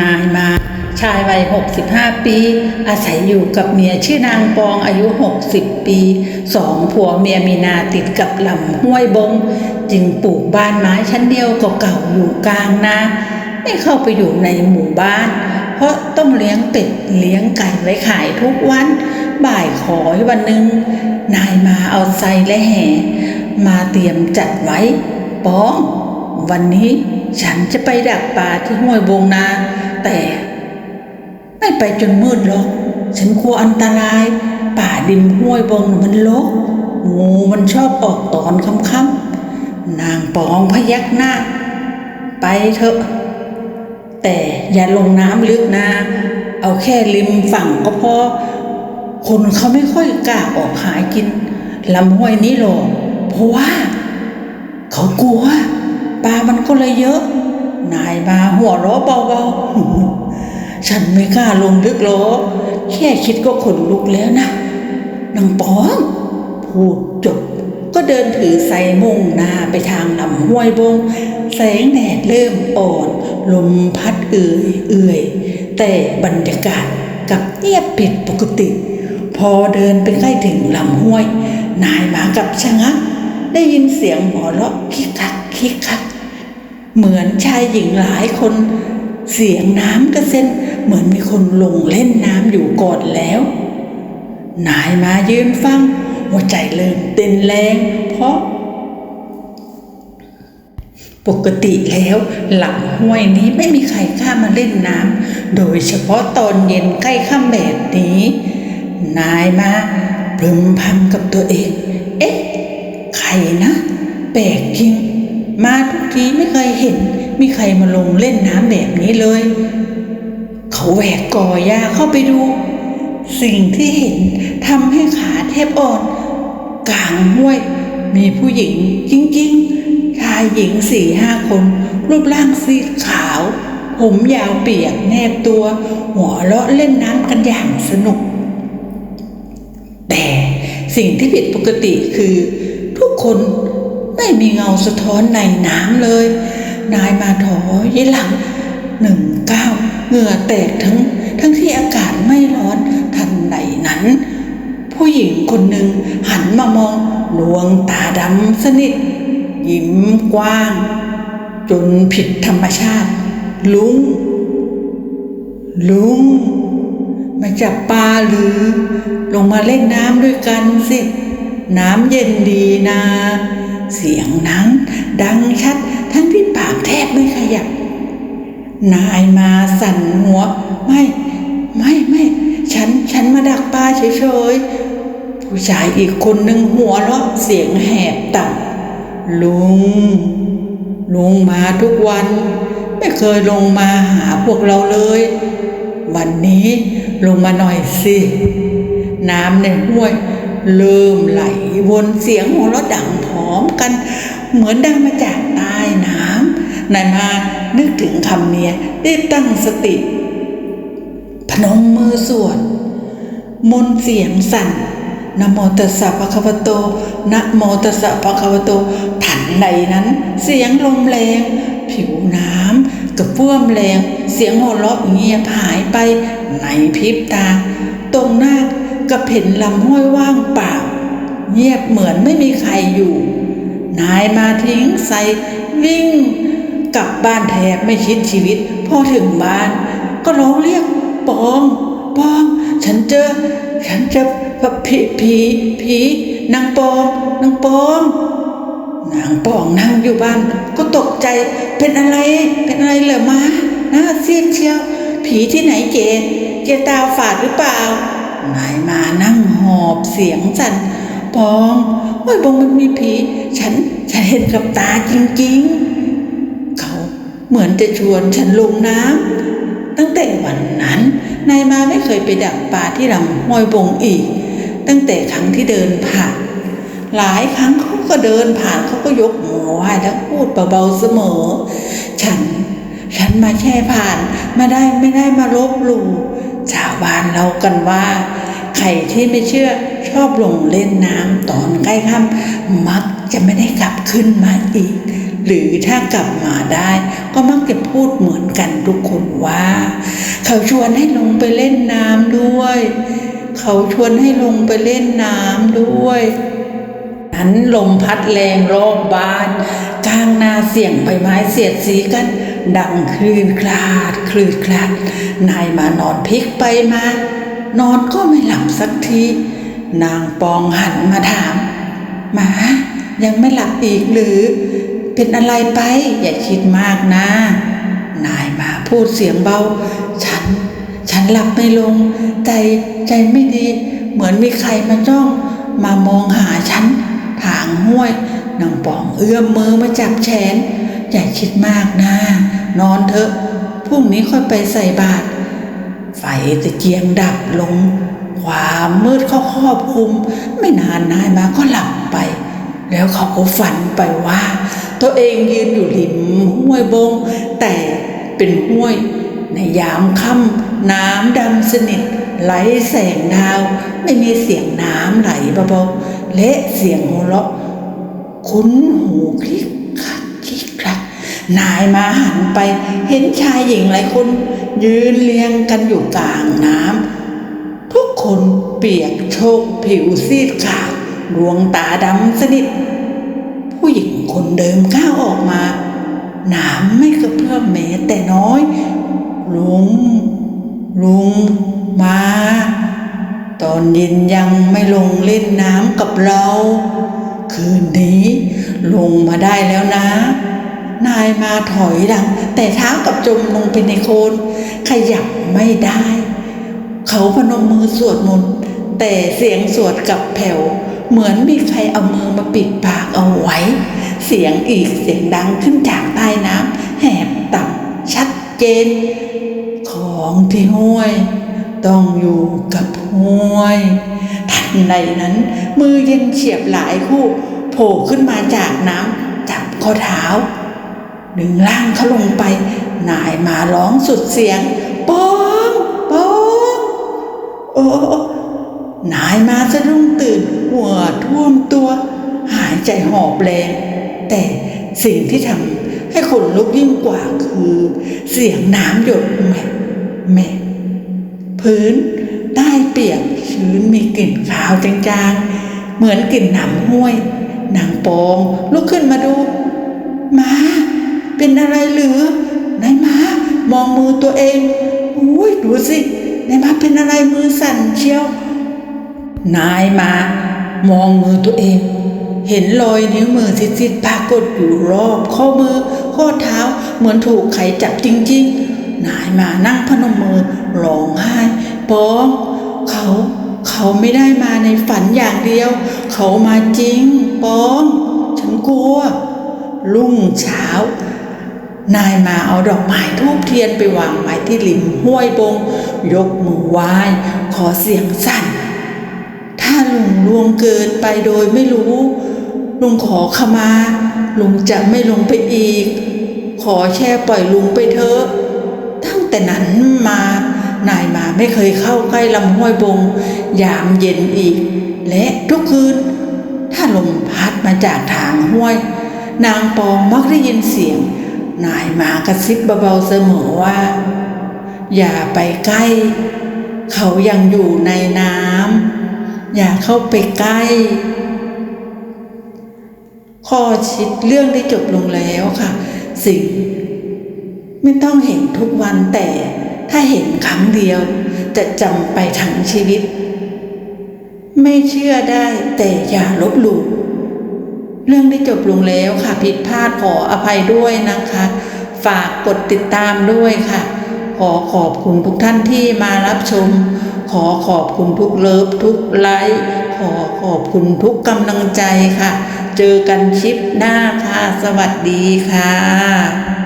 นายมาชายวัย 65 ปี อาศัยอยู่กับเมียชื่อนางปองอายุ 60 ปี สองผัวเมียมีนาติดกับลำห้วยบง จึงปลูกบ้านไม้ชั้นเดียวเก่าๆอยู่กลางนาไม่เข้าไปอยู่ในหมู่บ้าน เพราะต้องเลี้ยงเป็ดเลี้ยงไก่ไว้ขายทุกวัน บ่ายขอให้วันหนึ่งนายมาเอาไซและแห่ มาเตรียมจัดไว้ปอง วันนี้ฉันจะไปดักปลาที่ห้วยบงนา แต่ ไม่ไปจนมืดหรอก ฉันกลัวอันตราย ป่าดิมห้วยบงมันลก งูมันชอบออกตอนค่ำๆนางปองพยักหน้า ไปเถอะ แต่อย่าลงน้ำลึกนะ เอาแค่ริมฝั่งก็พอ คนเขาไม่ค่อยกล้าออกหากินลำห้วยนี้หรอกเพราะว่า เขากลัวปลามันก็เลยเยอะ นายมาหัวเราะเบาๆ ฉันไม่กล้าลงลึกหรอกแค่คิดก็ขนลุกแล้วนะนางปองพูดจบก็เดินถือไซมุ่งหน้าไปทางลำห้วยบง แสงแดดเริ่มอ่อน ลมพัดเอื่อยเอื่อยแต่บรรยากาศกับเงียบผิดปกติ พอเดินไปใกล้ถึงลำห้วย นายมากับชะงัก ได้ยินเสียงหัวเราะคิกคักคิกคัก เหมือนชายหญิงหลายคนเสียงน้ำกระเซ็นเหมือนมีคนลงเล่นน้ำอยู่ก่อนแล้ว นายมายืนฟัง หัวใจเริ่มเต้นแรง เพราะ ปกติแล้วหลังห้วยนี้ไม่มีใครกล้ามาเล่นน้ำโดยเฉพาะตอนเย็นใกล้ค่ำแบบนี้ นายมาพึมพำกับตัวเอง เอ๊ะ ใครนะ แปลกจริง มาทุกทีไม่เคยเห็น มีใครมาลงเล่นน้ำแบบนี้เลย เขาแหวกกอหญ้าเข้าไปดู สิ่งที่เห็นทำให้ขาแทบอ่อน กลางห้วย มีผู้หญิงจริงๆ ชายหญิงสี่ห้าคน รูปร่างซีขาว ผมยาวเปียกแนบตัว หัวเราะเล่นน้ำกันอย่างสนุก แต่สิ่งที่ผิดปกติคือ ทุกคน ไม่มีเงาสะท้อนในน้ำเลย นายมาถอยหลังหนึ่งก้าวเหงื่อแตกทั้ง ทั้งที่อากาศไม่ร้อนทันใดนั้น ผู้หญิงคนหนึ่งหันมามองดวงตาดำสนิท ยิ้มกว้าง จนผิดธรรมชาติ ลุง ลุง มาจับปลาหรือ ลงมาเล่นน้ำด้วยกันสิ น้ำเย็นดีนะ เสียงนั้น ดังชัดทั้งที่ปากแทบไม่ขยับ นายมาสั่นหัว ไม่ ไม่ไม่ฉันฉันมาดักปลาเฉยๆ ผู้ชายอีกคนหนึ่งหัวเราะเสียงแหบต่ำลุง ลุงมาทุกวัน ไม่เคยลงมาหาพวกเราเลย วันนี้ลงมาหน่อยสิ น้ำในห้วย เริ่มไหลวนเสียงหัวเราะดังพร้อมกัน เหมือนดังมาจากใต้น้ำนายมานึกถึงคำเนี้ยได้ตั้งสติ พนมมือสวดมนเสียงสั่นนโมตัสสะภะคะวะโตนะโมตัสสะภะคะวะโตทันใดนั้น เสียงลมแรง ผิวน้ำกระเพื่อมแรง เสียงหัวเราะเงียบหายไปในพริบตา ตรงหน้า กับเห็นลำห้วยว่างเปล่า เงียบเหมือนไม่มีใครอยู่ นายมาทิ้งใส่วิ่งกลับบ้านแทบไม่คิดชีวิต พอถึงบ้าน ก็ร้องเรียกปองปอง ฉันเจอ ฉันเจอผีผีผีนางปองนางปองนางปองนั่งอยู่บ้าน ก็ตกใจเป็นอะไรเป็นอะไรเหรอมาหน้าซีดเชียว ผีที่ไหนเจเจตาฝาดหรือเปล่า นายมานั่งหอบเสียงสั่นปองโอ้ยบงมันมีผีฉันฉันเห็นกับตาจริงๆ เขาเหมือนจะชวนฉันลงน้ำตั้งแต่วันนั้นนายมาไม่เคยไปดักปลาที่ลำห้วยบงอีก ตั้งแต่ครั้งที่เดินผ่านหลายครั้งเขาก็เดินผ่านเขาก็ยกมือไหว้แล้วพูดเบาๆเสมอ ฉัน ฉันมาแค่ผ่านมาได้ไม่ได้มาลบหลู่ชาวบ้านเรากันว่า ใครที่ไม่เชื่อชอบลงเล่นน้ำตอนใกล้ค่ำมักจะไม่ได้กลับขึ้นมาอีก หรือถ้ากลับมาได้ ก็มักจะพูดเหมือนกันทุกคนว่า เขาชวนให้ลงไปเล่นน้ำด้วย เขาชวนให้ลงไปเล่นน้ำด้วยนั้นลมพัดแรงรอบบ้านกลางนาเสียงใบไม้เสียดสีกัน ดังคลื่นคลาดคลื่นคลาดนายมานอนพลิกไปมา นอนก็ไม่หลับสักที นางปองหันมาถามหมายังไม่หลับอีกหรือ เป็นอะไรไปอย่าคิดมากนะ นายมาพูดเสียงเบา ฉัน ฉันหลับไม่ลง ใจใจไม่ดี เหมือนมีใครมาจ้อง มามองหาฉันทางห้วยนางปองเอื้อมมือมาจับแขนอย่าคิดมากนะ นอนเถอะพรุ่งนี้ค่อยไปใส่บาตร ไฟตะเกียงดับลง ความมืดเขาครอบคลุม ไม่นานนายมาก็หลับไป แล้วเขาก็ฝันไปว่า ตัวเองยืนอยู่ริมห้วยบง แต่เป็นห้วย ในยามค่ำน้ำดำสนิทไหลแสงดาว ไม่มีเสียงน้ำไหลเบาๆและเสียงหัวเราะ คุ้นหูคลิก นายมาหันไปเห็นชายหญิงหลายคน ยืนเรียงกันอยู่กลางน้ำทุกคนเปียกโชกผิวซีดขาวดวงตาดำสนิท ผู้หญิงคนเดิมก้าวออกมา น้ำไม่กระเพื่อมแม้แต่น้อย ลุง ลุง มา ตอนเย็นยังไม่ลงเล่นน้ำกับเรา คืนนี้ลงมาได้แล้วนะ นายมาถอยหลัง แต่เท้ากับจมลงไปในโคลนขยับไม่ได้ เขาพนมมือสวดมนต์แต่เสียงสวดกับแผ่ว เหมือนมีใครเอามือมาปิดปากเอาไว้ เสียงอีกเสียงดังขึ้นจากใต้น้ำแหบต่ำชัดเจน ของที่ห้วย ต้องอยู่กับห้วยทันใดนั้น มือเย็นเฉียบหลายคู่โผล่ขึ้นมาจากน้ำจับข้อเท้า ดึงร่างเขาลงไป นายมาร้องสุดเสียงปองปองโอ้นายมาสะดุ้งตื่น หัวท่วมตัว หายใจหอบแรงแต่สิ่งที่ทำให้ขนลุกยิ่งกว่าคือ เสียงน้ำหยดแม่แม่พื้นได้เปียกชื้นมีกลิ่นขาวจางๆ เหมือนกลิ่นน้ำห้วยนางปองลุกขึ้นมาดู มา เป็นอะไรหรือนายมามองมือตัวเองอุ้ยดูสินายมาเป็นอะไรมือสั่นเชียวนายมามองมือตัวเอง เห็นรอยนิ้วมือซิดๆปรากฏอยู่รอบข้อมือ ข้อเท้าเหมือนถูกไขจับจริง ๆ นายมานั่งพนมมือร้องไห้ปองเขาเขาไม่ได้มาในฝันอย่างเดียว เขามาจริงปอง ฉันกลัว รุ่งเช้า นายมาเอาดอกไม้ทูบเทียนไปวางไว้ที่ริมห้วยบง ยกมือไหว้ขอเสียงสั่น ถ้าลุงล่วงเกินไปโดยไม่รู้ ลุงขอขมา ลุงจะไม่ลงไปอีก ขอแช่ปล่อยลุงไปเถอะ ตั้งแต่นั้นมา นายมาไม่เคยเข้าใกล้ลำห้วยบง ยามเย็นอีก และทุกคืน ถ้าลมพัดมาจากทางห้วย นางปองมักได้ยินเสียง นายหมากระซิบเบาๆเสมอว่า อย่าไปใกล้ เขายังอยู่ในน้ำอย่าเข้าไปใกล้ ข้อชิดเรื่องได้จบลงแล้วค่ะ สิ่ง ไม่ต้องเห็นทุกวันแต่ถ้าเห็นครั้งเดียว จะจำไปทั้งชีวิต ไม่เชื่อได้แต่อย่าลบหลู่ เรื่องได้จบลงแล้วค่ะ ผิดพลาดขออภัยด้วยนะคะ ฝากกดติดตามด้วยค่ะ ขอขอบคุณทุกท่านที่มารับชม ขอขอบคุณทุกเลิฟทุกไลค์ ขอขอบคุณทุกกำลังใจค่ะ เจอกันคลิปหน้าค่ะ สวัสดีค่ะ